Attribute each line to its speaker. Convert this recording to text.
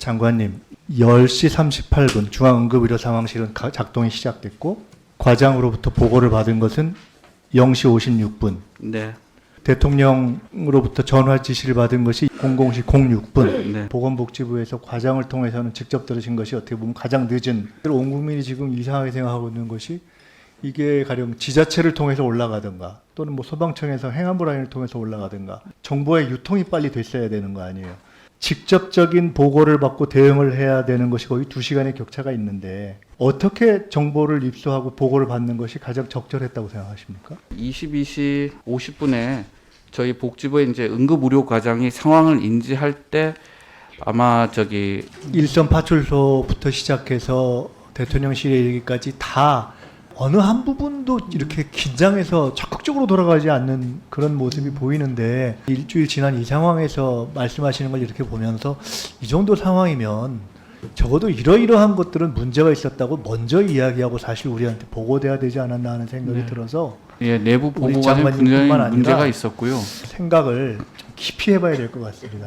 Speaker 1: 장관님, 10시 38분 중앙응급의료 상황실은 가- 작동이 시작됐고 과장으로부터 보고를 받은 것은 0시 56분.
Speaker 2: 네.
Speaker 1: 대통령으로부터 전화 지시를 받은 것이 00시 06분.
Speaker 2: 네.
Speaker 1: 보건복지부에서 과장을 통해서는 직접 들으신 것이 어떻게 보면 가장 늦은 온 국민이 지금 이상하게 생각하고 있는 것이 이게 가령 지자체를 통해서 올라가든가 또는 뭐 소방청에서 행안부 라인을 통해서 올라가든가 정보의 유통이 빨리 됐어야 되는 거 아니에요. 직접적인 보고를 받고 대응을 해야 되는 것이 거의 두 시간의 격차가 있는데 어떻게 정보를 입수하고 보고를 받는 것이 가장 적절했다고 생각하십니까?
Speaker 2: 22시 50분에 저희 복지부의 이제 응급 의료 과장이 상황을 인지할 때 아마 저기
Speaker 1: 일선 파출소부터 시작해서 대통령실에 이르기까지 다 어느 한 부분도 이렇게 긴장해서 적극적으로 돌아가지 않는 그런 모습이 보이는데 일주일 지난 이 상황에서 말씀하시는 걸 이렇게 보면서 이 정도 상황이면 적어도 이러이러한 것들은 문제가 있었다고 먼저 이야기하고 사실 우리한테 보고돼야 되지 않았나 하는 생각이
Speaker 2: 네.
Speaker 1: 들어서
Speaker 2: 예, 내부
Speaker 1: 장관님뿐만
Speaker 2: 분명히
Speaker 1: 아니라
Speaker 2: 문제가 있었고요.
Speaker 1: 생각을 좀 깊이 해봐야 될 것 같습니다.